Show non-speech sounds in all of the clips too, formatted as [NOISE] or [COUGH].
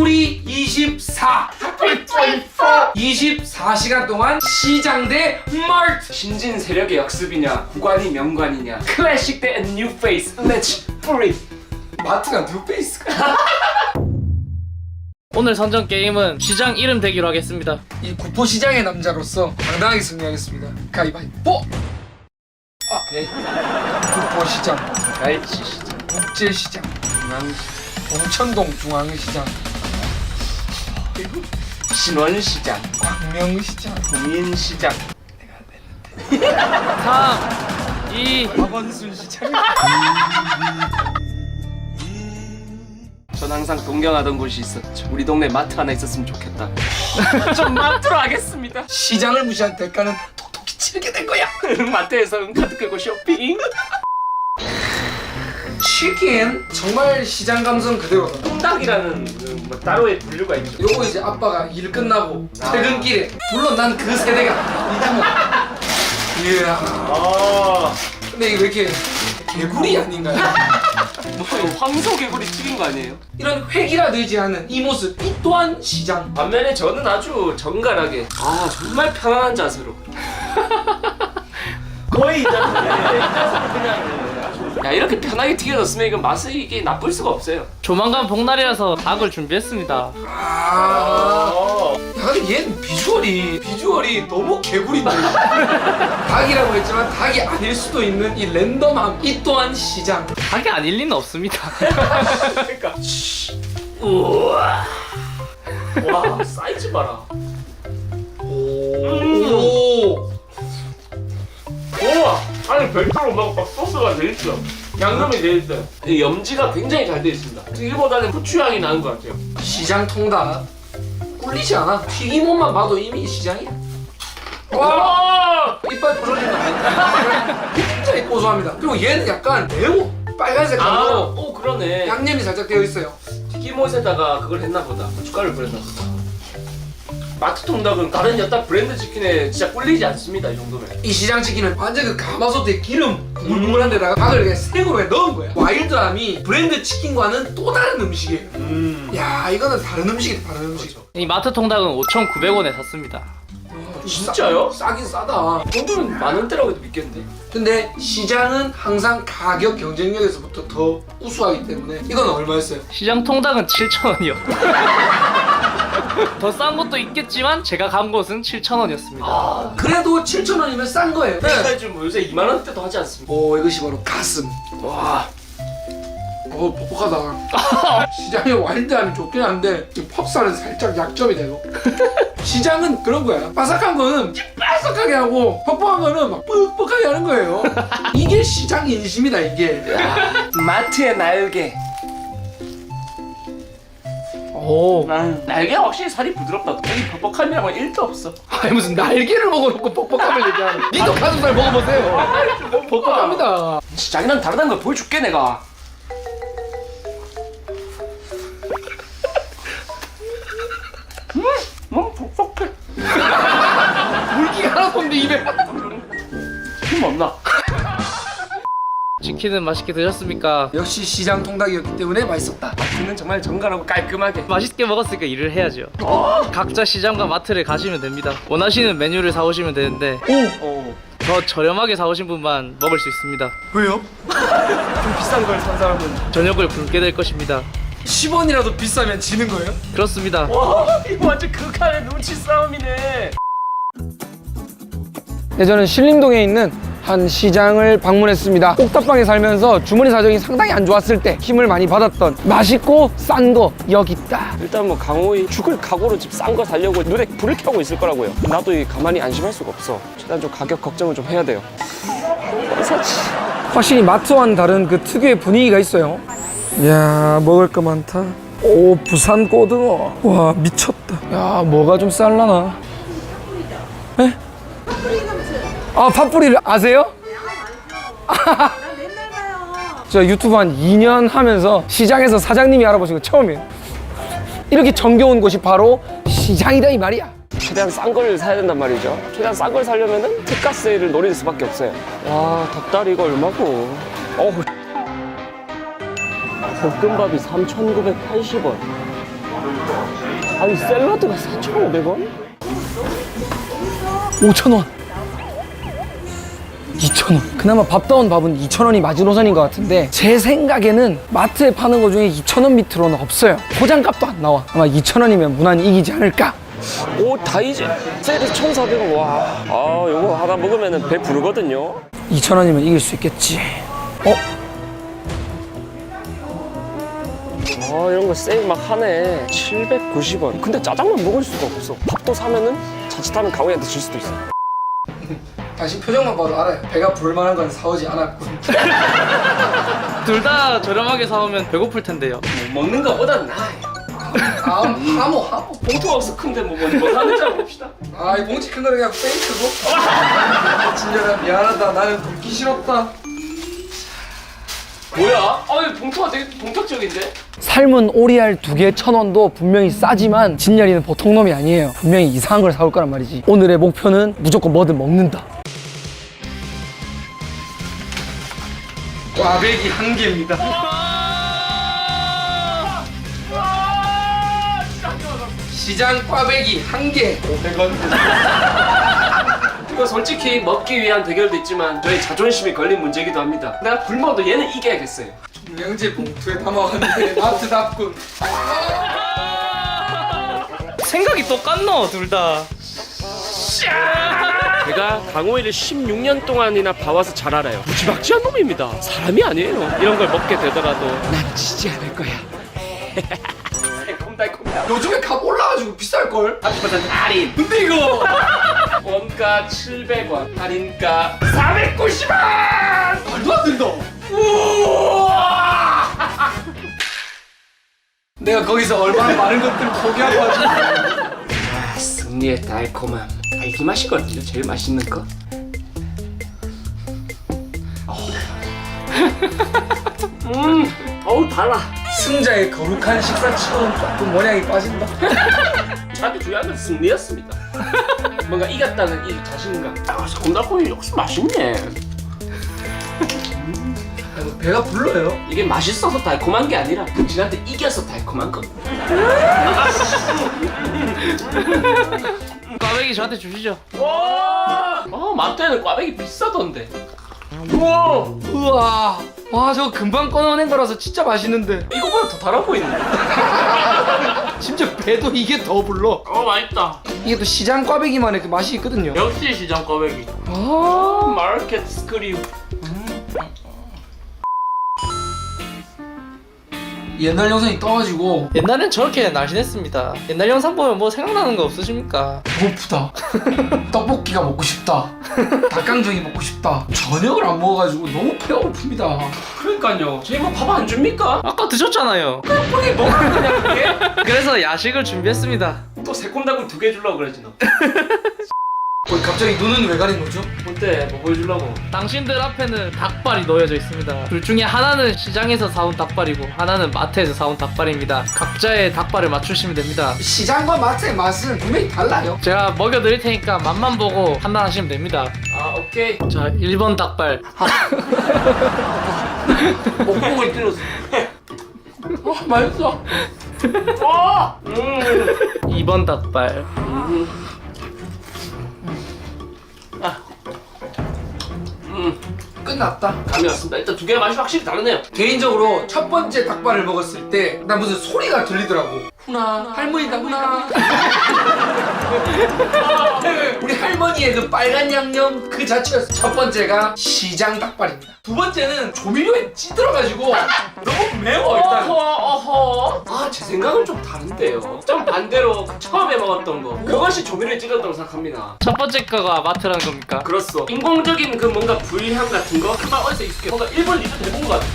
뿔이 24 24시간 동안 시장 대 마트 신진 세력의 역습이냐 구관이 명관이냐. 클래식 대 뉴 페이스 렛츠 뿌리 마트가 뉴페이스가. [LAUGHS] 오늘 선정 게임은 시장 이름 대기로 하겠습니다. 이 구포시장의 남자로서 당당하게 승리하겠습니다. 가위바위보. 아, 네. 구포시장. 갈치 시장. 국제시장. 중앙시장 동천동 중앙시장 신원시장 광명시장. 국민시장. 3, 2, 박원순 시장 전 항상 동경하던 곳이 있었죠. 우리 동네 마트 하나 있었으면 좋겠다. [LAUGHS] 좀 마트로 하겠습니다. 시장을 무시한 대가는 톡톡히 치르게 될 거야. [LAUGHS] 마트에서 카드 끌고 쇼핑 치킨 정말 시장 감성 그대로다 통닭이라는 그 뭐 따로의 분류가 있죠. 요거 이제 아빠가 일 끝나고 퇴근길에 물론 난 그 세대가 아니지만 이야. 아. 근데 이거 왜 이렇게 개구리 아닌가요? [LAUGHS] 뭐 이거 황소 개구리 튀긴 거 아니에요? 이런 획일화되지 않은 이 모습 이 또한 시장. 반면에 저는 아주 정갈하게 아 정말 편안한 자세로. [LAUGHS] 거의 이 자세 이 자세로 그냥 야 이렇게 편하게 튀겨졌으면 이건 맛이 이게 나쁠 수가 없어요. 조만간 복날이라서 닭을 준비했습니다. 아. 어. 얘는 비주얼이 비주얼이 너무 개구리인데. [LAUGHS] 닭이라고 했지만 닭이 아닐 수도 있는 이 랜덤함 이 또한 시장. 닭이 아닐 리는 없습니다. 그러니까. 우와. 와 사이즈 봐라. 오. 우와 아니 별도로 막, 막 소스가 돼 있어. 양념이 돼 있어요 이 염지가 굉장히 잘 돼 있습니다. 튀기보다는 후추 향이 나는 것 같아요. 시장 통닭 꿀리지 않아? 튀김옷만 봐도 이미 시장이야. 와! 와 이빨 부러진 거 아니야 굉장히 고소합니다. 그리고 얘는 약간 매워. 빨간색 아, 오 그러네. 양념이 살짝 되어 있어요. 튀김옷에다가 그걸 했나 보다. 고춧가루를 뿌렸나 보다 마트 통닭은 다른 여타 브랜드 치킨에 진짜 꿀리지 않습니다 이 정도면 이 시장 치킨은 완전 그 가마솥에 기름 뭉글뭉글한 데다가 닭을 그냥 생으로 그냥 넣은 거야 와일드함이 브랜드 치킨과는 또 다른 음식이에요 음 야 이거는 다른 음식이다 다른 음식 이 마트 통닭은 5,900원에 샀습니다. 진짜요? 싸, 싸긴 싸다 이 정도면 만 원대라고 해도 믿겠는데 근데 시장은 항상 가격 경쟁력에서부터 더 우수하기 때문에 이건 얼마였어요? 시장 통닭은 7,000원이요. [LAUGHS] 더 싼 것도 있겠지만 제가 간 곳은 7,000원이었습니다. 그래도 7,000원이면 싼 거예요. 네. 사이즈 뭐 요새 2만 원대도 하지 않습니까? 오 이것이 바로 가슴. 와. 오 퍽퍽하다. 시장의 와일드함이 좋긴 한데 이 퍽살은 살짝 약점이 돼요 [LAUGHS] 시장은 그런 거야. 바삭한 거는 바삭하게 하고 퍽퍽한 거는 막 뻑뻑하게 하는 거예요. [LAUGHS] 이게 시장 인심이다 이게. 마트의 날개 오. 날개가 확실히 살이 부드럽다. 이 퍽퍽함이라고 1도 없어. 아니 무슨 날개를 먹어놓고 뻑뻑함을 얘기하는 니도 가슴살 먹어보세요. [LAUGHS] 뻑뻑합니다. 진짜 자기랑 다르다는 걸 보여줄게 내가. 음, 너무 퍽퍽해. [LAUGHS] 물기가 하나도 없는데 입에. 힘 없나? 치킨은 맛있게 드셨습니까? 역시 시장 통닭이었기 때문에 맛있었다 마트는 정말 정갈하고 깔끔하게 맛있게 먹었으니까 일을 해야죠. 각자 시장과 마트를 가시면 됩니다. 원하시는 메뉴를 사오시면 되는데 어. 더 저렴하게 사오신 분만 먹을 수 있습니다. 왜요? [LAUGHS] 좀 비싼 걸 산 사람은 저녁을 굶게 될 것입니다. 10원이라도 비싸면 지는 거예요? 그렇습니다. 와 이거 완전 극한의 눈치 싸움이네 네, 저는 신림동에 있는 한 시장을 방문했습니다. 옥탑방에 살면서 주머니 사정이 상당히 안 좋았을 때 힘을 많이 받았던 맛있고 싼 거 여기 있다. 일단 뭐 강호이 죽을 각오로 집 싼 거 살려고 눈에 불을 켜고 있을 거라고요. 나도 이 가만히 안심할 수가 없어. 일단 좀 가격 걱정을 좀 해야 돼요. 확실히 마트와는 다른 그 특유의 분위기가 있어요. 이야, 먹을 거 많다. 오, 부산 고등어. 와, 미쳤다. 야, 뭐가 좀 쌀라나? 에? 아, 팥뿌리를 아세요? 저 유튜브 한 2년 하면서 시장에서 사장님이 알아보신 거 처음이에요. 이렇게 정겨운 곳이 바로 시장이다 이 말이야. 최대한 싼 걸 사야 된단 말이죠. 최대한 싼 걸 사려면은 특가 세일을 노릴 수밖에 없어요. 와, 닭다리 이거 얼마고? 어우. 볶음밥이 3,980원. 아니 샐러드가 4,500원? 5,000원. 2,000원. 그나마 밥다운 밥은 2,000원이 마지노선인 것 같은데 제 생각에는 마트에 파는 거 중에 2,000원 밑으로는 없어요. 포장값도 안 나와. 아마 2,000원이면 무난히 이기지 않을까? 오 다이제 셀이 1,400원 와. 아 요거 하나 먹으면 배 부르거든요. 2,000원이면 이길 수 있겠지. 어? 아 이런 거 세일 막 하네 790원 근데 짜장면 먹을 수가 없어 밥도 사면은 자칫하면 강호이한테 질 수도 있어 다시 표정만 봐도 알아요. 배가 부를 만한 건 사오지 않았군. [LAUGHS] 둘다 저렴하게 사오면 배고플 텐데요. 뭐 먹는 거보단 나아요. 아, 하모, 하모. 봉투가 없어 큰데 뭐, 뭐, 뭐 사는지 한번 봅시다. 아, 이 봉지 큰 거는 그냥 페이크고. [LAUGHS] 진짜라 미안하다. 나는 돕기 싫었다. 뭐야? 아, 이 봉투가 되게 본격적인데? 삶은 오리알 두 개 천 원도 분명히 싸지만 진열이는 보통 놈이 아니에요. 분명히 이상한 걸 사올 거란 말이지. 오늘의 목표는 무조건 뭐든 먹는다. 꽈배기 한 개입니다. 시장 꽈배기 한 개. 500원. 이거 솔직히 먹기 위한 대결도 있지만 저희 자존심이 걸린 문제이기도 합니다. 내가 굶어도 얘는 이겨야겠어요. 영재 봉투에 담아왔는데 나트답군. 생각이 똑같노 둘 다. 제가 강호이를 16년 동안이나 봐와서 잘 알아요 무지막지한 놈입니다 사람이 아니에요 이런 걸 먹게 되더라도 난 지지 않을 거야 달콤달콤다. 요즘에 값 올라가지고 비쌀걸? 30% 할인. 근데 이거 [LAUGHS] 원가 700원, 할인가 490원! 말도 안 된다. 우와! [LAUGHS] 내가 거기서 얼마나 많은 것들을 포기하고 아, 승리의 달콤함. 딸기 맛이거든요, 제일 맛있는 거. 어우. [LAUGHS] 음, 어우 달아. 승자의 거룩한 식사 치고는 조금 모양이 빠진다. [LAUGHS] 저한테 중요한 건 승리였습니다. [LAUGHS] 뭔가 이겼다는 이 자신감. 아, 새콤달콤이 역시 맛있네. 아, 배가 불러요. 이게 맛있어서 달콤한 게 아니라 당신한테 이겨서 달콤한 거. 꽈배기 저한테 주시죠. 와! 어, 마트에는 꽈배기 비싸던데. 우와! 우와. 와 저거 금방 꺼내낸 거라서 진짜 맛있는데. 이거보다 더 달아 보이는데. [LAUGHS] 심지어 배도 이게 더 불러. 어, 맛있다. 이게 또 시장 꽈배기만의 그 맛이 있거든요. 역시 시장 꽈배기. 아. 마켓 스크류. 옛날 영상이 떠가지고 옛날엔 저렇게 날씬했습니다. 옛날 영상 보면 뭐 생각나는 거 없으십니까? 배고프다. [LAUGHS] 떡볶이가 먹고 싶다. 닭강정이 먹고 싶다. 저녁을 안 먹어가지고 너무 배가 고픕니다. 그러니까요. 저희 뭐밥안 줍니까? 아까 드셨잖아요. 떡볶이 먹으면 그냥 그게? [LAUGHS] 그래서 야식을 준비했습니다. 또 새콤달콤 두 개 주려고 그러지 너. [LAUGHS] 어, 갑자기 눈은 왜 가린 거죠? 뭔데? 뭐 보여주려고? 당신들 앞에는 닭발이 놓여져 있습니다. 둘 중에 하나는 시장에서 사온 닭발이고 하나는 마트에서 사온 닭발입니다. 각자의 닭발을 맞추시면 됩니다. 시장과 마트의 맛은 분명히 달라요. 제가 먹여드릴 테니까 맛만 보고 판단하시면 됩니다. 아, 오케이. 자, 1번 닭발. [LAUGHS] 목공을 뚫었어. 아, 맛있어. 와! 음. 2번 닭발. 음. 끝났다. 감이 왔습니다. 일단 두 개의 맛이 확실히 다르네요. 개인적으로 첫 번째 닭발을 먹었을 때 나 무슨 소리가 들리더라고. 훈아 할머니다 훈아. [LAUGHS] 우리 할머니의 그 빨간 양념 그 자체였어. 첫 번째가 시장 닭발입니다. 두 번째는 조미료에 찌들어가지고 너무 매워 일단. 어허, 어허. 아, 제 생각은 좀 다른데요. 좀 반대로 그 처음에 먹었던 거. 그것이 조미료에 찔렀다고 생각합니다. 첫 번째 거가 마트라는 겁니까? 그렇소. 인공적인 그 뭔가 불향 같은 거? 그만 어디서 익숙해. 뭔가 1분 2분 돼본 것 같아.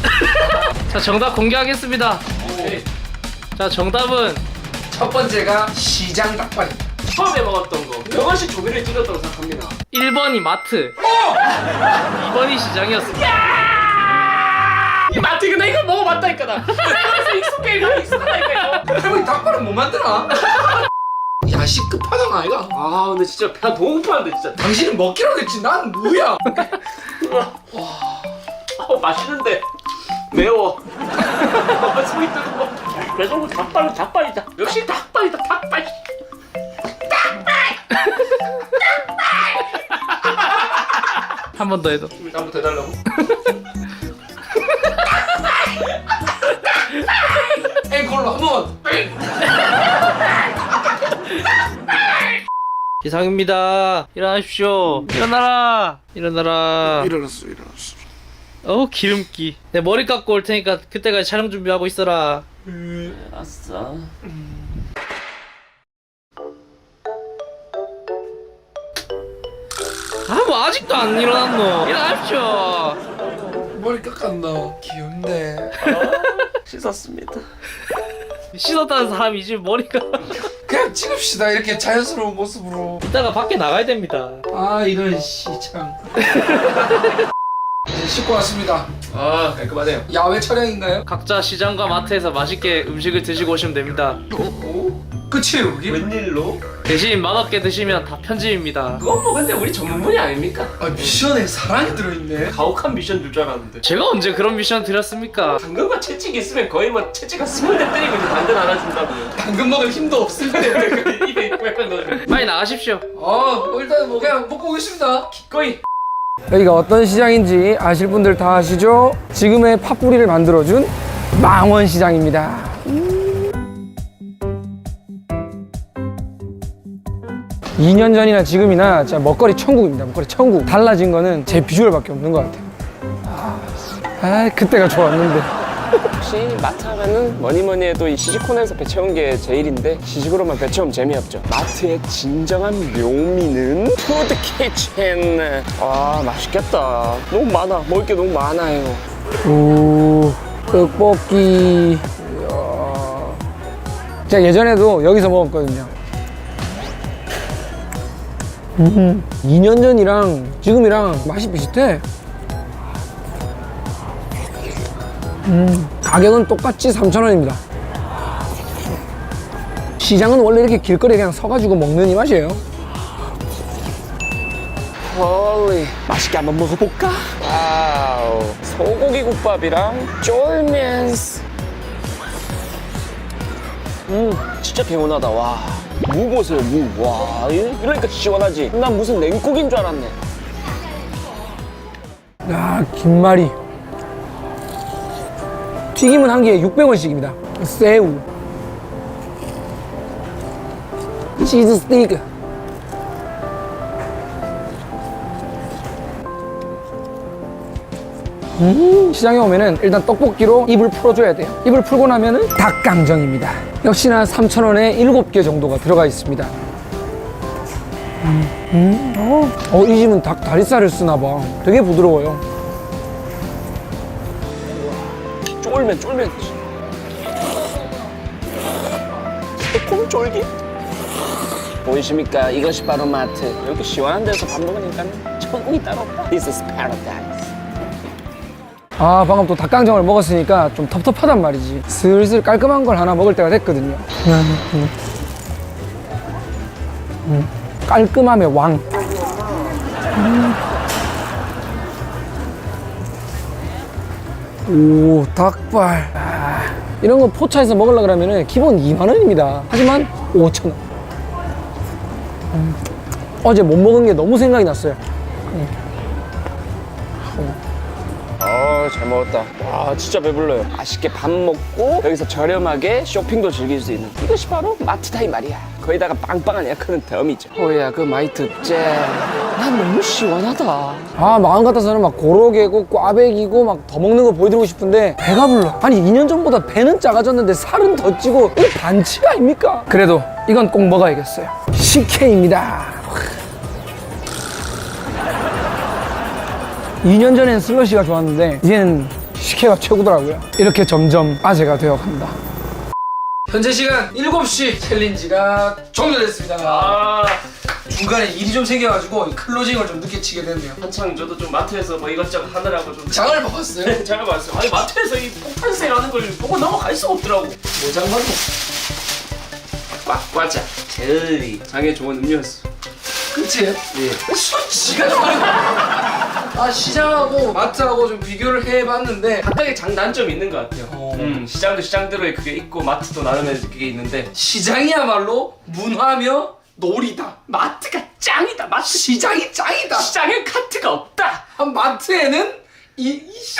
[LAUGHS] 자, 정답 공개하겠습니다. 네. 자, 정답은 첫 번째가 시장 닭발입니다. 처음에 먹었던 거. 그것이 조미료에 찔렀다고 생각합니다. 1번이 마트. 2번이 시장이었습니다. 이 마트 나 이거 먹어봤다니까 나. 그래서 익숙해 이거 익숙하다니까 이거. 할머니 닭발은 못 만드나? 야식 끝판왕 아이가? 아 근데 진짜 배가 너무 고파는데 진짜. 당신은 먹기로 했지 난 뭐야? 아 맛있는데 매워. 아, 소리 뜨거. 계속 닭발은 닭발이다. 역시 닭발이다 닭발. 한 번 더 해도. 한번 더 해달라고. [LAUGHS] 앵콜로 한 번 [LAUGHS] 이상입니다. 일어나십시오. 일어나라. 일어나라. 일어났어 일어났어 어 기름기. 내 머리 깎고 올 테니까 그때까지 촬영 준비하고 있어라. 아싸. 아뭐 아직도 안 일어났노. 일어나십시오. 머리 깎았나 귀엽네 [LAUGHS] 씻었습니다. 씻었다는 사람이 이제 머리가 그냥 찍읍시다 이렇게 자연스러운 모습으로 이따가 밖에 나가야 됩니다. 아 이런 시장 [LAUGHS] 이제 씻고 왔습니다 아 깔끔하네요. 야외 촬영인가요? 각자 시장과 마트에서 맛있게 음식을 드시고 오시면 됩니다. 끝이에요 그게? 웬일로? 대신 맛없게 드시면 다 편집입니다. 그건 뭐 근데 우리 전문 분야 아닙니까? 아 미션에 사랑이 들어있네 가혹한 미션 줄 줄 알았는데. 제가 언제 그런 미션 드렸습니까? 당근과 채찍 있으면 거의 뭐 채찍가 스물 대 때리고 이제 당근 하나 준다고요. 당근 먹을 힘도 없을 때 입에 꽉꽉 넣어줘. 빨리 나가십시오. 아, 뭐 일단 뭐 그냥 먹고 오겠습니다 거의 여기가 어떤 시장인지 아실 분들 다 아시죠? 지금의 팥뿌리를 만들어준 망원시장입니다. 음. 2년 전이나 지금이나 진짜 먹거리 천국입니다. 먹거리 천국. 달라진 거는 제 비주얼밖에 없는 것 같아요. 아, 아, 그때가 좋았는데. 혹시 마트 하면은 뭐니 뭐니 해도 이 시식코너에서 배채운 게 제일인데 시식으로만 배채우면 재미없죠. 마트의 진정한 묘미는 푸드 키친. 아 맛있겠다. 너무 많아. 먹을 게 너무 많아요. 오, 떡볶이. 이야. 제가 예전에도 여기서 먹었거든요. 음, 2년 전이랑 지금이랑 맛이 비슷해. 음, 가격은 똑같이 3,000원입니다. 시장은 원래 이렇게 길거리에 그냥 서가지고 먹는 이 맛이에요. 홀리 맛있게 한번 먹어볼까? 와우 소고기 국밥이랑 쫄면스 음 진짜 개운하다 와 무 보세요 무 와 이러니까 시원하지 난 무슨 냉국인 줄 알았네 야, 김말이. 튀김은 한 개에 600원씩입니다. 새우. 치즈 스테이크. 음, 시장에 오면은 일단 떡볶이로 입을 풀어줘야 돼요. 입을 풀고 나면은 닭강정입니다. 역시나 3,000원에 7개 정도가 들어가 있습니다. 음, 어, 어, 이 집은 닭 다리살을 쓰나 봐. 되게 부드러워요. 쫄면 쫄면 새콤 쫄깃 보이십니까 이것이 바로 마트 이렇게 시원한 데서 밥 먹으니까 천국이 따로 없다 This is paradise 아, 방금 또 닭강정을 먹었으니까 좀 텁텁하단 말이지. 슬슬 깔끔한 걸 하나 먹을 때가 됐거든요. 음, 음, 깔끔함의 왕. 음. 오, 닭발. 아, 이런 거 포차에서 먹으려 그러면 기본 2만 원입니다. 하지만 5천 원. 음, 어제 못 먹은 게 너무 생각이 났어요. 어잘 먹었다. 와 진짜 배불러요. 맛있게 밥 먹고 여기서 저렴하게 쇼핑도 즐길 수 있는. 이것이 바로 마트다 이 말이야. 거기다가 빵빵한 에어컨은 덤이죠. 호야 그 많이 듣지 난 너무 시원하다. 아 마음 같아서는 막 고로개고 꽈배기고 막 더 먹는 거 보여드리고 싶은데 배가 불러. 아니 2년 전보다 배는 작아졌는데 살은 더 찌고 이 반칙 아닙니까? 그래도 이건 꼭 먹어야겠어요. 식혜입니다 2년 전엔 슬러시가 좋았는데 이제는 식혜가 최고더라고요 이렇게 점점 아재가 되어간다 현재 시간 7시 챌린지가 종료됐습니다 아 중간에 일이 좀 생겨가지고 이 클로징을 좀 늦게 치게 됐네요 한창 저도 좀 마트에서 뭐 이것저것 하느라고 좀 [LAUGHS] 장을 먹었어요 잘 봤어요. 아니 마트에서 이 폭탄 세일 하는 걸 보고 넘어갈 수가 없더라고. 뭐 장만도 꽉과자 젤리 장에 좋은 음료수. 끝이에요? 예. 술 지가 좋아하는 아 시장하고 마트하고 좀 비교를 해봤는데 각각의 장단점이 있는 것 같아요. 어. 음, 시장도 시장대로의 그게 있고 마트도 나름의 그게 있는데 시장이야말로 문화며 놀이다. 마트가 짱이다. 마트 시장이 짱이다. 시장엔 카트가 없다. 한 마트에는 이, 이 시-